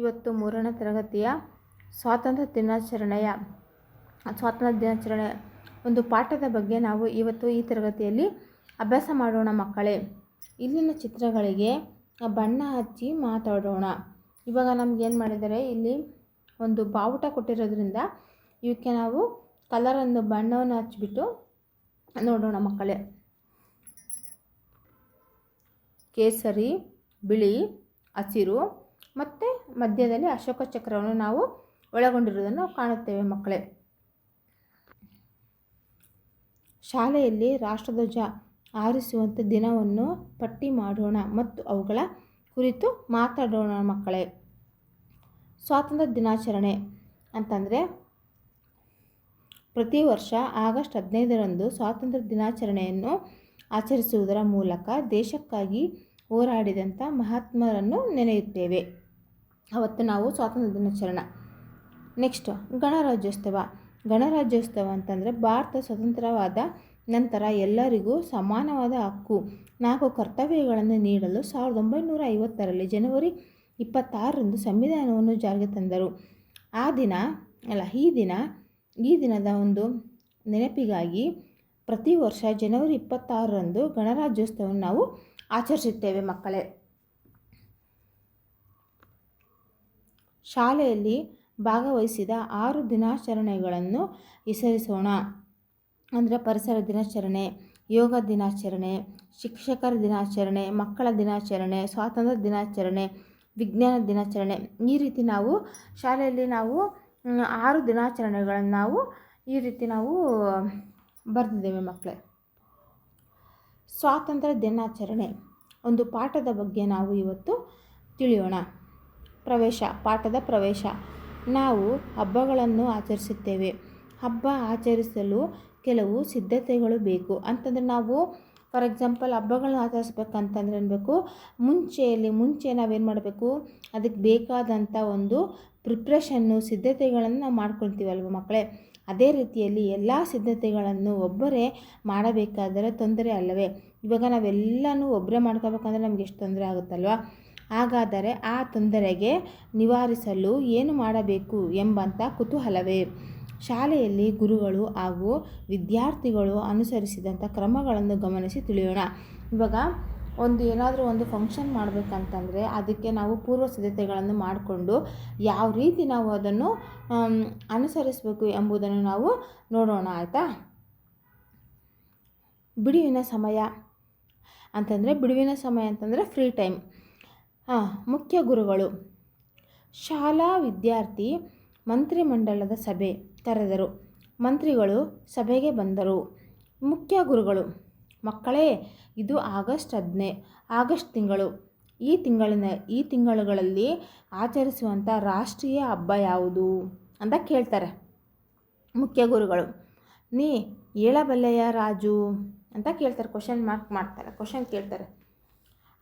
ಇವತ್ತು ಮೂರನೇ ತರಗತಿಯ ಸ್ವಾತಂತ್ರ್ಯ ದಿನಾಚರಣೆಯ, ಸ್ವಾತಂತ್ರ್ಯ ದಿನಾಚರಣೆ ಒಂದು ಪಾಠದ ಬಗ್ಗೆ ನಾವು ಇವತ್ತು ಈ ತರಗತಿಯಲ್ಲಿ ಅಭ್ಯಾಸ ಮಾಡೋಣ ಮಕ್ಕಳೇ. ಇಲ್ಲಿನ ಚಿತ್ರಗಳಿಗೆ ಬಣ್ಣ ಹಚ್ಚಿ ಮಾತಾಡೋಣ. ಇವಾಗ ನಮ್ಗೆ ಏನು ಮಾಡಿದ್ದಾರೆ ಇಲ್ಲಿ ಒಂದು ಬಾವುಟ ಕೊಟ್ಟಿರೋದ್ರಿಂದ ಇವಕ್ಕೆ ನಾವು ಕಲರನ್ನು ಬಣ್ಣವನ್ನು ಹಚ್ಚಿಬಿಟ್ಟು ನೋಡೋಣ ಮಕ್ಕಳೇ. ಕೇಸರಿ, ಬಿಳಿ, ಹಸಿರು ಮತ್ತು ಮಧ್ಯದಲ್ಲಿ ಅಶೋಕ ಚಕ್ರವನ್ನು ನಾವು ಒಳಗೊಂಡಿರುವುದನ್ನು ಕಾಣುತ್ತೇವೆ ಮಕ್ಕಳೇ. ಶಾಲೆಯಲ್ಲಿ ರಾಷ್ಟ್ರಧ್ವಜ ಆರಿಸುವಂಥ ದಿನವನ್ನು ಪಟ್ಟಿ ಮಾಡೋಣ ಮತ್ತು ಅವುಗಳ ಕುರಿತು ಮಾತಾಡೋಣ ಮಕ್ಕಳೇ. ಸ್ವಾತಂತ್ರ್ಯ ದಿನಾಚರಣೆ ಅಂತಂದರೆ ಪ್ರತಿ ವರ್ಷ ಆಗಸ್ಟ್ ಹದಿನೈದರಂದು ಸ್ವಾತಂತ್ರ್ಯ ದಿನಾಚರಣೆಯನ್ನು ಆಚರಿಸುವುದರ ಮೂಲಕ ದೇಶಕ್ಕಾಗಿ ಹೋರಾಡಿದಂಥ ಮಹಾತ್ಮರನ್ನು ನೆನೆಯುತ್ತೇವೆ. ಅವತ್ತು ನಾವು ಸ್ವಾತಂತ್ರ್ಯ ದಿನಾಚರಣೆ. ನೆಕ್ಸ್ಟ್ ಗಣರಾಜ್ಯೋತ್ಸವ. ಗಣರಾಜ್ಯೋತ್ಸವ ಅಂತಂದರೆ ಭಾರತ ಸ್ವತಂತ್ರವಾದ ನಂತರ ಎಲ್ಲರಿಗೂ ಸಮಾನವಾದ ಹಕ್ಕು, ನಾಲ್ಕು ಕರ್ತವ್ಯಗಳನ್ನು ನೀಡಲು ಸಾವಿರದ ಒಂಬೈನೂರ ಐವತ್ತರಲ್ಲಿ ಜನವರಿ ಇಪ್ಪತ್ತಾರರಂದು ಸಂವಿಧಾನವನ್ನು ಜಾರಿಗೆ ತಂದರು. ಆ ದಿನ, ಅಲ್ಲ, ಈ ದಿನ, ಈ ದಿನದ ಒಂದು ನೆನಪಿಗಾಗಿ ಪ್ರತಿ ವರ್ಷ ಜನವರಿ ಇಪ್ಪತ್ತಾರರಂದು ಗಣರಾಜ್ಯೋತ್ಸವವನ್ನು ನಾವು ಆಚರಿಸುತ್ತೇವೆ ಮಕ್ಕಳೇ. ಶಾಲೆಯಲ್ಲಿ ಭಾಗವಹಿಸಿದ ಆರು ದಿನಾಚರಣೆಗಳನ್ನು ಹೆಸರಿಸೋಣ ಅಂದರೆ ಪರಿಸರ ದಿನಾಚರಣೆ, ಯೋಗ ದಿನಾಚರಣೆ, ಶಿಕ್ಷಕರ ದಿನಾಚರಣೆ, ಮಕ್ಕಳ ದಿನಾಚರಣೆ, ಸ್ವಾತಂತ್ರ್ಯ ದಿನಾಚರಣೆ, ವಿಜ್ಞಾನ ದಿನಾಚರಣೆ. ಈ ರೀತಿ ನಾವು ಶಾಲೆಯಲ್ಲಿ ನಾವು ಆರು ದಿನಾಚರಣೆಗಳನ್ನು ನಾವು ಈ ರೀತಿ ನಾವು ಬರೆದಿದ್ದೇವೆ ಮಕ್ಕಳೇ. ಸ್ವಾತಂತ್ರ್ಯ ದಿನಾಚರಣೆ. ಒಂದು ಪಾಠದ ಬಗ್ಗೆ ನಾವು ಇವತ್ತು ತಿಳಿಯೋಣ. ಪ್ರವೇಶ, ಪಾಠದ ಪ್ರವೇಶ. ನಾವು ಹಬ್ಬಗಳನ್ನು ಆಚರಿಸುತ್ತೇವೆ. ಹಬ್ಬ ಆಚರಿಸಲು ಕೆಲವು ಸಿದ್ಧತೆಗಳು ಬೇಕು. ಅಂತಂದರೆ ನಾವು ಫಾರ್ ಎಕ್ಸಾಂಪಲ್ ಹಬ್ಬಗಳನ್ನ ಆಚರಿಸ್ಬೇಕಂತಂದ್ರೆ ಏನ್ಬೇಕು? ಮುಂಚೆಯಲ್ಲಿ, ಮುಂಚೆ ನಾವೇನು ಮಾಡಬೇಕು? ಅದಕ್ಕೆ ಬೇಕಾದಂಥ ಒಂದು ಪ್ರಿಪ್ರೇಷನ್ನು ಸಿದ್ಧತೆಗಳನ್ನು ನಾವು ಮಾಡ್ಕೊಳ್ತೀವಲ್ವ ಮಕ್ಕಳೇ? ಅದೇ ರೀತಿಯಲ್ಲಿ ಎಲ್ಲ ಸಿದ್ಧತೆಗಳನ್ನು ಒಬ್ಬರೇ ಮಾಡಬೇಕಾದರೆ ತೊಂದರೆ ಅಲ್ಲವೇ? ಇವಾಗ ನಾವೆಲ್ಲನೂ ಒಬ್ಬರೇ ಮಾಡ್ಕೋಬೇಕಂದ್ರೆ ನಮ್ಗೆ ಎಷ್ಟು ತೊಂದರೆ ಆಗುತ್ತಲ್ವ? ಹಾಗಾದರೆ ಆ ತೊಂದರೆಗೆ ನಿವಾರಿಸಲು ಏನು ಮಾಡಬೇಕು ಎಂಬಂಥ ಕುತೂಹಲವೇ. ಶಾಲೆಯಲ್ಲಿ ಗುರುಗಳು ಹಾಗೂ ವಿದ್ಯಾರ್ಥಿಗಳು ಅನುಸರಿಸಿದಂಥ ಕ್ರಮಗಳನ್ನು ಗಮನಿಸಿ ತಿಳಿಯೋಣ. ಇವಾಗ ಒಂದು ಏನಾದರೂ ಒಂದು ಫಂಕ್ಷನ್ ಮಾಡಬೇಕಂತಂದರೆ ಅದಕ್ಕೆ ನಾವು ಪೂರ್ವ ಸಿದ್ಧತೆಗಳನ್ನು ಮಾಡಿಕೊಂಡು ಯಾವ ರೀತಿ ನಾವು ಅದನ್ನು ಅನುಸರಿಸಬೇಕು ಎಂಬುದನ್ನು ನಾವು ನೋಡೋಣ, ಆಯಿತಾ? ಬಿಡುವಿನ ಸಮಯ ಅಂತಂದರೆ ಬಿಡುವಿನ ಸಮಯ ಅಂತಂದರೆ ಫ್ರೀ ಟೈಮ್ ಮುಖ್ಯ ಗುರುಗಳು. ಶಾಲಾ ವಿದ್ಯಾರ್ಥಿ, ಮಂತ್ರಿಮಂಡಲದ ಸಭೆ ಕರೆದರು ಮಂತ್ರಿಗಳು ಸಭೆಗೆ ಬಂದರು. ಮುಖ್ಯ ಗುರುಗಳು, ಮಕ್ಕಳೇ, ಇದು ಆಗಸ್ಟ್ ಹದಿನೈ, ಆಗಸ್ಟ್ ತಿಂಗಳು. ಈ ತಿಂಗಳಿನ, ಈ ತಿಂಗಳುಗಳಲ್ಲಿ ಆಚರಿಸುವಂಥ ರಾಷ್ಟ್ರೀಯ ಹಬ್ಬ ಯಾವುದು ಅಂತ ಕೇಳ್ತಾರೆ ಮುಖ್ಯ ಗುರುಗಳು. ನೀ ಏಳಬಲ್ಲಯ್ಯ ರಾಜು? ಅಂತ ಕೇಳ್ತಾರೆ ಕ್ವಶನ್ ಮಾರ್ಕ್ ಮಾಡ್ತಾರೆ ಕ್ವಶನ್ ಕೇಳ್ತಾರೆ.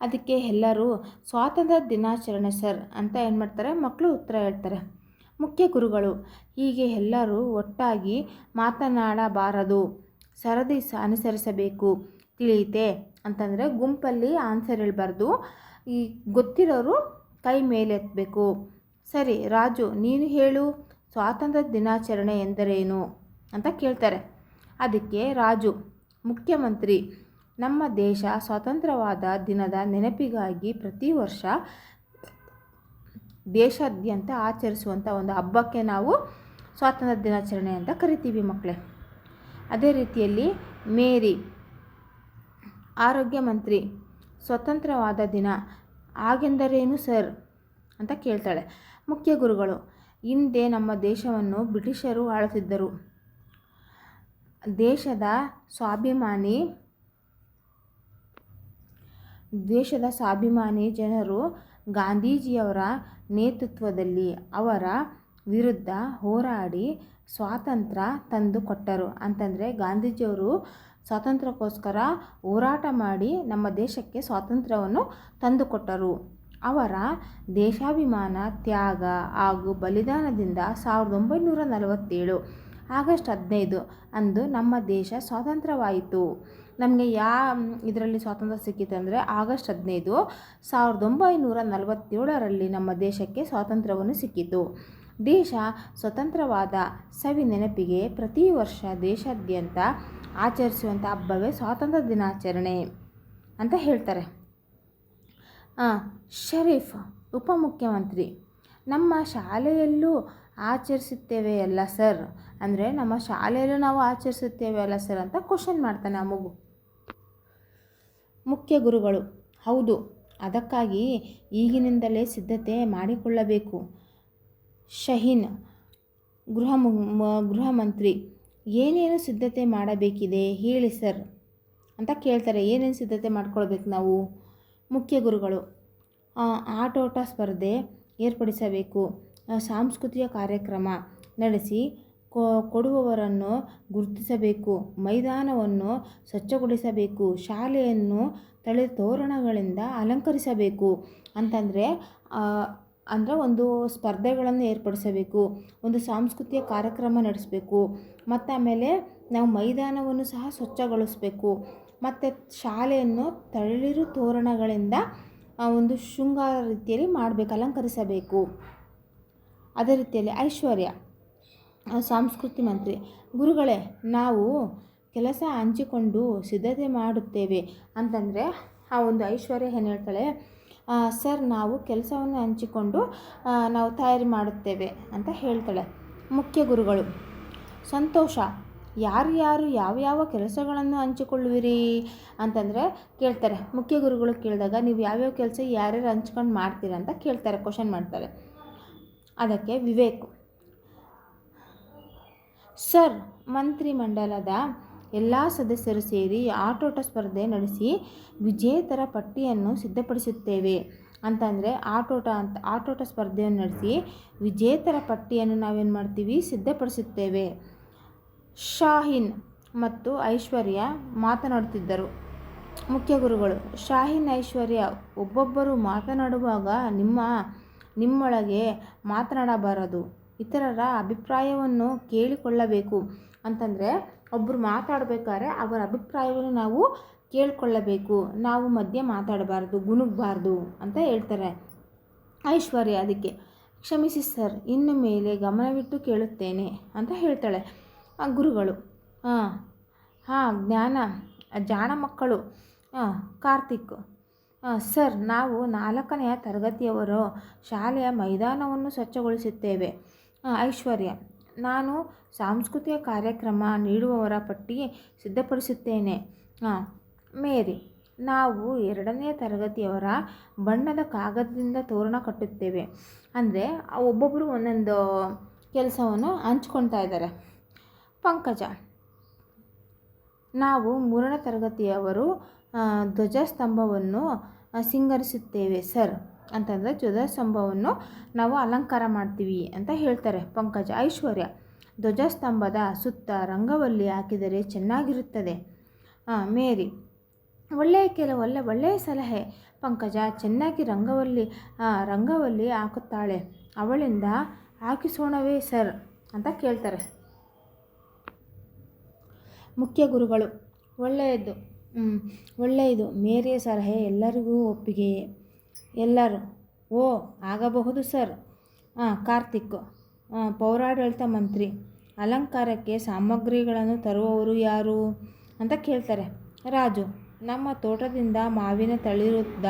ಅದಕ್ಕೆ ಎಲ್ಲರೂ ಸ್ವಾತಂತ್ರ್ಯ ದಿನಾಚರಣೆ ಸರ್ ಅಂತ ಏನು ಮಾಡ್ತಾರೆ? ಮಕ್ಕಳು ಉತ್ತರ ಹೇಳ್ತಾರೆ. ಮುಖ್ಯ ಗುರುಗಳು, ಹೀಗೆ ಎಲ್ಲರೂ ಒಟ್ಟಾಗಿ ಮಾತನಾಡಬಾರದು. ಸರದಿ ಅನುಸರಿಸಬೇಕು. ತಿಳಿಯುತ್ತೆ ಅಂತಂದರೆ ಗುಂಪಲ್ಲಿ ಆನ್ಸರ್ ಹೇಳಬಾರ್ದು. ಈ ಗೊತ್ತಿರೋರು ಕೈ ಮೇಲೆತ್ತಬೇಕು ಸರಿ, ರಾಜು, ನೀನು ಹೇಳು. ಸ್ವಾತಂತ್ರ್ಯ ದಿನಾಚರಣೆ ಎಂದರೇನು? ಅಂತ ಕೇಳ್ತಾರೆ. ಅದಕ್ಕೆ ರಾಜು, ಮುಖ್ಯಮಂತ್ರಿ ನಮ್ಮ ದೇಶ ಸ್ವತಂತ್ರವಾದ ದಿನದ ನೆನಪಿಗಾಗಿ ಪ್ರತಿ ವರ್ಷ ದೇಶಾದ್ಯಂತ ಆಚರಿಸುವಂಥ ಒಂದು ಹಬ್ಬಕ್ಕೆ ನಾವು ಸ್ವಾತಂತ್ರ್ಯ ದಿನಾಚರಣೆ ಅಂತ ಕರಿತೀವಿ ಮಕ್ಕಳೇ ಅದೇ ರೀತಿಯಲ್ಲಿ ಮೇರಿ, ಆರೋಗ್ಯ ಮಂತ್ರಿ ಸ್ವತಂತ್ರವಾದ ದಿನ ಹಾಗೆಂದರೇನು ಸರ್ ಅಂತ ಕೇಳ್ತಾಳೆ. ಮುಖ್ಯ ಗುರುಗಳು, ಹಿಂದೆ ನಮ್ಮ ದೇಶವನ್ನು ಬ್ರಿಟಿಷರು ಆಳುತ್ತಿದ್ದರು. ದೇಶದ ಸ್ವಾಭಿಮಾನಿ ದೇಶದ ಸ್ವಾಭಿಮಾನಿ ಜನರು ಗಾಂಧೀಜಿಯವರ ನೇತೃತ್ವದಲ್ಲಿ ಅವರ ವಿರುದ್ಧ ಹೋರಾಡಿ ಸ್ವಾತಂತ್ರ್ಯ ತಂದುಕೊಟ್ಟರು. ಅಂತಂದರೆ ಗಾಂಧೀಜಿಯವರು ಸ್ವಾತಂತ್ರ್ಯಕ್ಕೋಸ್ಕರ ಹೋರಾಟ ಮಾಡಿ ನಮ್ಮ ದೇಶಕ್ಕೆ ಸ್ವಾತಂತ್ರ್ಯವನ್ನು ತಂದುಕೊಟ್ಟರು. ಅವರ ದೇಶಾಭಿಮಾನ, ತ್ಯಾಗ ಹಾಗೂ ಬಲಿದಾನದಿಂದ ಸಾವಿರದ ಒಂಬೈನೂರ ನಲವತ್ತೇಳು ಆಗಸ್ಟ್ ಹದಿನೈದು ಅಂದು ನಮ್ಮ ದೇಶ ಸ್ವಾತಂತ್ರ್ಯವಾಯಿತು. ನಮಗೆ ಯಾ ಇದರಲ್ಲಿ ಸ್ವಾತಂತ್ರ್ಯ ಸಿಕ್ಕಿತು ಅಂದರೆ ಆಗಸ್ಟ್ ಹದಿನೈದು, ಸಾವಿರದ ಒಂಬೈನೂರ ನಲವತ್ತೇಳರಲ್ಲಿ ನಮ್ಮ ದೇಶಕ್ಕೆ ಸ್ವಾತಂತ್ರ್ಯವನ್ನು ಸಿಕ್ಕಿತು. ದೇಶ ಸ್ವತಂತ್ರವಾದ ಸವಿ ನೆನಪಿಗೆ ಪ್ರತಿ ವರ್ಷ ದೇಶಾದ್ಯಂತ ಆಚರಿಸುವಂಥ ಹಬ್ಬವೇ ಸ್ವಾತಂತ್ರ್ಯ ದಿನಾಚರಣೆ ಅಂತ ಹೇಳ್ತಾರೆ. ಶರೀಫ್, ಉಪಮುಖ್ಯಮಂತ್ರಿ. ನಮ್ಮ ಶಾಲೆಯಲ್ಲೂ ಆಚರಿಸುತ್ತೇವೆ ಅಲ್ಲ ಸರ್? ಅಂದರೆ ನಮ್ಮ ಶಾಲೆಯಲ್ಲೂ ನಾವು ಆಚರಿಸುತ್ತೇವೆ ಅಲ್ಲ ಸರ್ ಅಂತ ಕ್ವಶನ್ ಮಾಡ್ತಾನೆ ಆ ಮಗು. ಮುಖ್ಯ ಗುರುಗಳು, ಹೌದು, ಅದಕ್ಕಾಗಿ ಈಗಿನಿಂದಲೇ ಸಿದ್ಧತೆ ಮಾಡಿಕೊಳ್ಳಬೇಕು. ಶಹೀನ್, ಗೃಹ ಗೃಹ ಮಂತ್ರಿ, ಏನೇನು ಸಿದ್ಧತೆ ಮಾಡಬೇಕಿದೆ ಹೇಳಿ ಸರ್ ಅಂತ ಕೇಳ್ತಾರೆ. ಏನೇನು ಸಿದ್ಧತೆ ಮಾಡ್ಕೊಳ್ಬೇಕು ನಾವು? ಮುಖ್ಯ ಗುರುಗಳು ಆಟೋಟ ಸ್ಪರ್ಧೆ ಏರ್ಪಡಿಸಬೇಕು. ಸಾಂಸ್ಕೃತಿಕ ಕಾರ್ಯಕ್ರಮ ನಡೆಸಿ ಕೊಡುವವರನ್ನು ಗುರುತಿಸಬೇಕು, ಮೈದಾನವನ್ನು ಸ್ವಚ್ಛಗೊಳಿಸಬೇಕು, ಶಾಲೆಯನ್ನು ತಳೆ ತೋರಣಗಳಿಂದ ಅಲಂಕರಿಸಬೇಕು ಅಂತಂದರೆ ಅಂದರೆ ಒಂದು ಸ್ಪರ್ಧೆಗಳನ್ನು ಏರ್ಪಡಿಸಬೇಕು, ಒಂದು ಸಾಂಸ್ಕೃತಿಕ ಕಾರ್ಯಕ್ರಮ ನಡೆಸಬೇಕು, ಮತ್ತು ಆಮೇಲೆ ನಾವು ಮೈದಾನವನ್ನು ಸಹ ಸ್ವಚ್ಛಗೊಳಿಸಬೇಕು, ಮತ್ತು ಶಾಲೆಯನ್ನು ತಳಿರು ತೋರಣಗಳಿಂದ ಒಂದು ಶೃಂಗಾರ ರೀತಿಯಲ್ಲಿ ಮಾಡಬೇಕು, ಅಲಂಕರಿಸಬೇಕು. ಅದೇ ರೀತಿಯಲ್ಲಿ ಐಶ್ವರ್ಯ ಸಂಸ್ಕೃತಿ ಮಂತ್ರಿ. ಗುರುಗಳೇ, ನಾವು ಕೆಲಸ ಹಂಚಿಕೊಂಡು ಸಿದ್ಧತೆ ಮಾಡುತ್ತೇವೆ ಅಂತಂದರೆ ಆ ಒಂದು ಐಶ್ವರ್ಯ ಏನು ಹೇಳ್ತಾಳೆ? ಸರ್, ನಾವು ಕೆಲಸವನ್ನು ಹಂಚಿಕೊಂಡು ನಾವು ತಯಾರಿ ಮಾಡುತ್ತೇವೆ ಅಂತ ಹೇಳ್ತಾಳೆ. ಮುಖ್ಯ ಗುರುಗಳು, ಸಂತೋಷ ಯಾರು ಯಾರ್ಯಾರು ಯಾವ್ಯಾವ ಕೆಲಸಗಳನ್ನು ಹಂಚಿಕೊಳ್ಳುವಿರಿ? ಅಂತಂದರೆ ಕೇಳ್ತಾರೆ. ಮುಖ್ಯ ಗುರುಗಳು ಕೇಳಿದಾಗ, ನೀವು ಯಾವ್ಯಾವ ಕೆಲಸ ಯಾರ್ಯಾರು ಹಂಚ್ಕೊಂಡು ಮಾಡ್ತೀರಾ? ಅಂತ ಕೇಳ್ತಾರೆ ಕ್ವಶನ್ ಮಾಡ್ತಾರೆ. ಅದಕ್ಕೆ ವಿವೇಕ್. ಸರ್, ಮಂತ್ರಿಮಂಡಲದ ಎಲ್ಲ ಸದಸ್ಯರು ಸೇರಿ ಆಟೋಟ ಸ್ಪರ್ಧೆ ನಡೆಸಿ ವಿಜೇತರ ಪಟ್ಟಿಯನ್ನು ಸಿದ್ಧಪಡಿಸುತ್ತೇವೆ ಅಂತಂದರೆ ಆಟೋಟ ಅಂತ, ಆಟೋಟ ಸ್ಪರ್ಧೆಯನ್ನು ನಡೆಸಿ ವಿಜೇತರ ಪಟ್ಟಿಯನ್ನು ನಾವೇನು ಮಾಡ್ತೀವಿ? ಸಿದ್ಧಪಡಿಸುತ್ತೇವೆ. ಶಾಹೀನ್ ಮತ್ತು ಐಶ್ವರ್ಯ ಮಾತನಾಡುತ್ತಿದ್ದರು. ಮುಖ್ಯ ಗುರುಗಳು, ಶಾಹೀನ್, ಐಶ್ವರ್ಯ ಒಬ್ಬೊಬ್ಬರು ಮಾತನಾಡುವಾಗ ನಿಮ್ಮ ನಿಮ್ಮೊಳಗೆ ಮಾತನಾಡಬಾರದು. ಇತರರ ಅಭಿಪ್ರಾಯವನ್ನು ಕೇಳಿಕೊಳ್ಳಬೇಕು. ಅಂತಂದರೆ ಒಬ್ಬರು ಮಾತಾಡಬೇಕಾದ್ರೆ ಅವರ ಅಭಿಪ್ರಾಯವನ್ನು ನಾವು ಕೇಳಿಕೊಳ್ಳಬೇಕು. ನಾವು ಮಧ್ಯೆ ಮಾತಾಡಬಾರ್ದು, ಗುಣಗಬಾರ್ದು ಅಂತ ಹೇಳ್ತಾರೆ. ಐಶ್ವರ್ಯ ಅದಕ್ಕೆ, ಕ್ಷಮಿಸಿ ಸರ್, ಇನ್ನು ಮೇಲೆ ಗಮನವಿಟ್ಟು ಕೇಳುತ್ತೇನೆ ಅಂತ ಹೇಳ್ತಾಳೆ. ಆ ಗುರುಗಳು ಹಾಂ ಹಾಂ ಜ್ಞಾನ ಜಾಣ ಮಕ್ಕಳು ಹಾಂ ಕಾರ್ತಿಕ್ ಸರ್, ನಾವು ನಾಲ್ಕನೆಯ ತರಗತಿಯವರು ಶಾಲೆಯ ಮೈದಾನವನ್ನು ಸ್ವಚ್ಛಗೊಳಿಸುತ್ತೇವೆ. ಐಶ್ವರ್ಯ, ನಾನು ಸಾಂಸ್ಕೃತಿಕ ಕಾರ್ಯಕ್ರಮ ನೀಡುವವರ ಪಟ್ಟಿ ಸಿದ್ಧಪಡಿಸುತ್ತೇನೆ. ಹಾಂ ಮೇರಿ, ನಾವು ಎರಡನೇ ತರಗತಿಯವರ ಬಣ್ಣದ ಕಾಗದದಿಂದ ತೋರಣ ಕಟ್ಟುತ್ತೇವೆ. ಅಂದರೆ ಒಬ್ಬೊಬ್ಬರು ಒಂದೊಂದು ಕೆಲಸವನ್ನು ಹಂಚ್ಕೊಳ್ತಾ ಇದ್ದಾರೆ. ಪಂಕಜ, ನಾವು ಮೂರನೇ ತರಗತಿಯವರು ಧ್ವಜಸ್ತಂಭವನ್ನು ಸಿಂಗರಿಸುತ್ತೇವೆ, ಸರ್. ಅಂತಂದರೆ ಧ್ವಜಸ್ತಂಭವನ್ನು ನಾವು ಅಲಂಕಾರ ಮಾಡ್ತೀವಿ ಅಂತ ಹೇಳ್ತಾರೆ ಪಂಕಜ. ಐಶ್ವರ್ಯ, ಧ್ವಜಸ್ತಂಭದ ಸುತ್ತ ರಂಗವಲ್ಲಿ ಹಾಕಿದರೆ ಚೆನ್ನಾಗಿರುತ್ತದೆ. ಮೇರಿ, ಒಳ್ಳೆಯ ಕೆಲವು ಒಳ್ಳೆ ಒಳ್ಳೆಯ ಸಲಹೆ. ಪಂಕಜ ಚೆನ್ನಾಗಿ ರಂಗವಲ್ಲಿ ರಂಗವಲ್ಲಿ ಹಾಕುತ್ತಾಳೆ. ಅವಳಿಂದ ಹಾಕಿಸೋಣವೇ, ಸರ್, ಅಂತ ಕೇಳ್ತಾರೆ. ಮುಖ್ಯ ಗುರುಗಳು, ಒಳ್ಳೆಯದು. ಒಳ್ಳೆಯದು ಮೇರಿಯ ಸಲಹೆ ಎಲ್ಲರಿಗೂ ಒಪ್ಪಿಗೆಯೇ ಎಲ್ಲರೂ. ಓ, ಆಗಬಹುದು ಸರ್. ಹಾಂ ಕಾರ್ತಿಕ್. ಪೌರಾಡಳಿತ ಮಂತ್ರಿ. ಅಲಂಕಾರಕ್ಕೆ ಸಾಮಗ್ರಿಗಳನ್ನು ತರುವವರು ಯಾರು? ಅಂತ ಕೇಳ್ತಾರೆ. ರಾಜು, ನಮ್ಮ ತೋಟದಿಂದ ಮಾವಿನ ತಳಿರುದ್ದ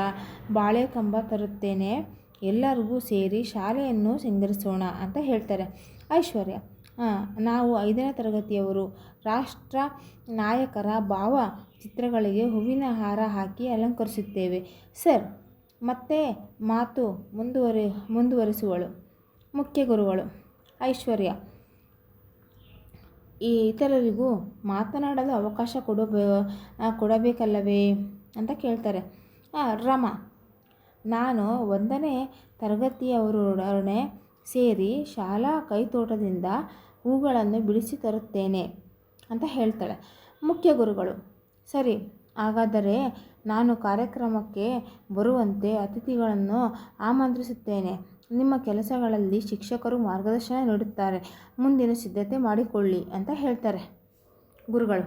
ಬಾಳೆಕಂಬ ತರುತ್ತೇನೆ. ಎಲ್ಲರಿಗೂ ಸೇರಿ ಶಾಲೆಯನ್ನು ಸಿಂಗರಿಸೋಣ ಅಂತ ಹೇಳ್ತಾರೆ. ಐಶ್ವರ್ಯ ನಾವು ಐದನೇ ತರಗತಿಯವರು. ರಾಷ್ಟ್ರ ನಾಯಕರ ಭಾವ ಚಿತ್ರಗಳಿಗೆ ಹೂವಿನ ಹಾರ ಹಾಕಿ ಅಲಂಕರಿಸುತ್ತೇವೆ. ಸರ್, ಮತ್ತೆ ಮಾತು ಮುಂದುವರಿ, ಮುಂದುವರಿಸುವಳು ಮುಖ್ಯ ಗುರುಗಳು ಐಶ್ವರ್ಯ. ಈ ಇತರರಿಗೂ ಮಾತನಾಡಲು ಅವಕಾಶ ಕೊಡಬೇ ಕೊಡಬೇಕಲ್ಲವೇ ಅಂತ ಕೇಳ್ತಾರೆ. ರಮ, ನಾನು ಒಂದನೇ ತರಗತಿಯವರೊಡನೆ ಸೇರಿ ಶಾಲಾ ಕೈತೋಟದಿಂದ ಹೂಗಳನ್ನು ಬಿಡಿಸಿ ತರುತ್ತೇನೆ ಅಂತ ಹೇಳ್ತಾಳೆ. ಮುಖ್ಯ ಗುರುಗಳು, ಸರಿ, ಹಾಗಾದರೆ ನಾನು ಕಾರ್ಯಕ್ರಮಕ್ಕೆ ಬರುವಂತೆ ಅತಿಥಿಗಳನ್ನು ಆಮಂತ್ರಿಸುತ್ತೇನೆ. ನಿಮ್ಮ ಕೆಲಸಗಳಲ್ಲಿ ಶಿಕ್ಷಕರು ಮಾರ್ಗದರ್ಶನ ನೀಡುತ್ತಾರೆ. ಮುಂದಿನ ಸಿದ್ಧತೆ ಮಾಡಿಕೊಳ್ಳಿ ಅಂತ ಹೇಳ್ತಾರೆ. ಗುರುಗಳು,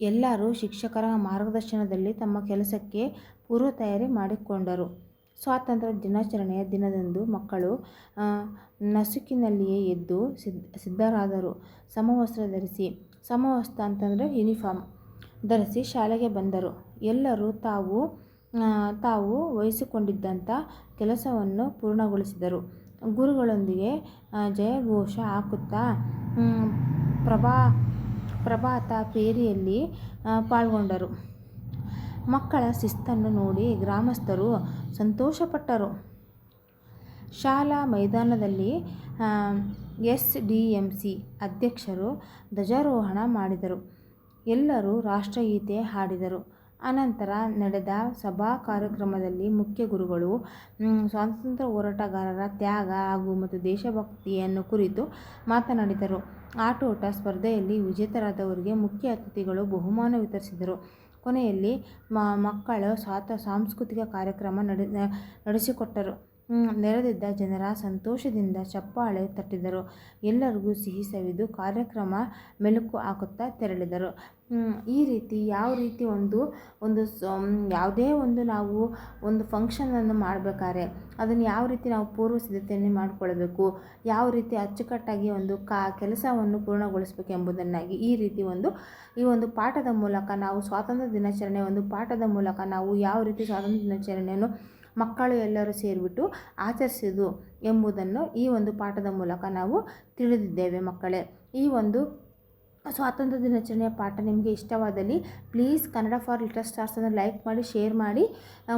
ಎಲ್ಲರೂ ಶಿಕ್ಷಕರ ಮಾರ್ಗದರ್ಶನದಲ್ಲಿ ತಮ್ಮ ಕೆಲಸಕ್ಕೆ ಪೂರ್ವ ತಯಾರಿ ಮಾಡಿಕೊಂಡರು. ಸ್ವಾತಂತ್ರ್ಯ ದಿನಾಚರಣೆಯ ದಿನದಂದು ಮಕ್ಕಳು ನಸುಕಿನಲ್ಲಿಯೇ ಎದ್ದು ಸಿದ್ಧ, ಸಿದ್ಧರಾದರು. ಸಮವಸ್ತ್ರ ಧರಿಸಿ, ಸಮವಸ್ತ್ರ ಅಂತಂದರೆ ಯೂನಿಫಾರ್ಮ್ ಧರಿಸಿ ಶಾಲೆಗೆ ಬಂದರು. ಎಲ್ಲರೂ ತಾವು ತಾವು ವಹಿಸಿಕೊಂಡಿದ್ದಂಥ ಕೆಲಸವನ್ನು ಪೂರ್ಣಗೊಳಿಸಿದರು. ಗುರುಗಳೊಂದಿಗೆ ಜಯಘೋಷ ಹಾಕುತ್ತಾ ಪ್ರಭಾ, ಪ್ರಭಾತ ಪೇರಿಯಲ್ಲಿ ಪಾಲ್ಗೊಂಡರು. ಮಕ್ಕಳ ಶಿಸ್ತನ್ನು ನೋಡಿ ಗ್ರಾಮಸ್ಥರು ಸಂತೋಷಪಟ್ಟರು. ಶಾಲಾ ಮೈದಾನದಲ್ಲಿ ಎಸ್ ಡಿ ಎಂ ಸಿ ಅಧ್ಯಕ್ಷರು ಧ್ವಜಾರೋಹಣ ಮಾಡಿದರು. ಎಲ್ಲರೂ ರಾಷ್ಟ್ರಗೀತೆ ಹಾಡಿದರು. ಅನಂತರ ನಡೆದ ಸಭಾ ಕಾರ್ಯಕ್ರಮದಲ್ಲಿ ಮುಖ್ಯ ಗುರುಗಳು ಸ್ವಾತಂತ್ರ್ಯ ಹೋರಾಟಗಾರರ ತ್ಯಾಗ ಹಾಗೂ ಮತ್ತು ದೇಶಭಕ್ತಿಯನ್ನು ಕುರಿತು ಮಾತನಾಡಿದರು. ಆಟೋಟ ಸ್ಪರ್ಧೆಯಲ್ಲಿ ವಿಜೇತರಾದವರಿಗೆ ಮುಖ್ಯ ಅತಿಥಿಗಳು ಬಹುಮಾನ ವಿತರಿಸಿದರು. ಕೊನೆಯಲ್ಲಿ ಮಕ್ಕಳು ಸ್ವಾತ ಸಾಂಸ್ಕೃತಿಕ ಕಾರ್ಯಕ್ರಮ ನಡೆ ನಡೆಸಿಕೊಟ್ಟರು. ನೆರೆದಿದ್ದ ಜನರ ಸಂತೋಷದಿಂದ ಚಪ್ಪಾಳೆ ತಟ್ಟಿದರು. ಎಲ್ಲರಿಗೂ ಸಿಹಿ ಸವಿದು ಕಾರ್ಯಕ್ರಮ ಮೆಲುಕು ಹಾಕುತ್ತಾ ತೆರಳಿದರು. ಈ ರೀತಿ ಯಾವ ರೀತಿ ಒಂದು ಒಂದು ಯಾವುದೇ ಒಂದು ನಾವು ಒಂದು ಫಂಕ್ಷನನ್ನು ಮಾಡಬೇಕಾದ್ರೆ ಅದನ್ನು ಯಾವ ರೀತಿ ನಾವು ಪೂರ್ವ ಸಿದ್ಧತೆಯನ್ನು ಮಾಡಿಕೊಳ್ಬೇಕು ಯಾವ ರೀತಿ ಅಚ್ಚುಕಟ್ಟಾಗಿ ಒಂದು ಕಾ, ಕೆಲಸವನ್ನು ಪೂರ್ಣಗೊಳಿಸಬೇಕು ಎಂಬುದನ್ನಾಗಿ ಈ ರೀತಿ ಒಂದು, ಈ ಒಂದು ಪಾಠದ ಮೂಲಕ ನಾವು ಸ್ವಾತಂತ್ರ್ಯ ದಿನಾಚರಣೆ ಒಂದು ಪಾಠದ ಮೂಲಕ ನಾವು ಯಾವ ರೀತಿ ಸ್ವಾತಂತ್ರ್ಯ ದಿನಾಚರಣೆಯನ್ನು ಮಕ್ಕಳು ಎಲ್ಲರೂ ಸೇರಿಬಿಟ್ಟು ಆಚರಿಸಿದ್ದು ಎಂಬುದನ್ನು ಈ ಒಂದು ಪಾಠದ ಮೂಲಕ ನಾವು ತಿಳಿದಿದ್ದೇವೆ ಮಕ್ಕಳೇ. ಈ ಒಂದು ಸ್ವಾತಂತ್ರ್ಯ ದಿನಾಚರಣೆಯ ಪಾಠ ನಿಮಗೆ ಇಷ್ಟವಾದಲ್ಲಿ ಪ್ಲೀಸ್ ಕನ್ನಡ ಫಾರ್ ಲಿಟರ್ ಸ್ಟಾರ್ಸನ್ನು ಲೈಕ್ ಮಾಡಿ, ಶೇರ್ ಮಾಡಿ.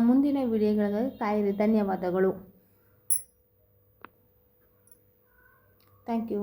ಮುಂದಿನ ವಿಡಿಯೋಗಳಿಗಾಗಿ ಕಾಯಿರಿ. ಧನ್ಯವಾದಗಳು. Thank you.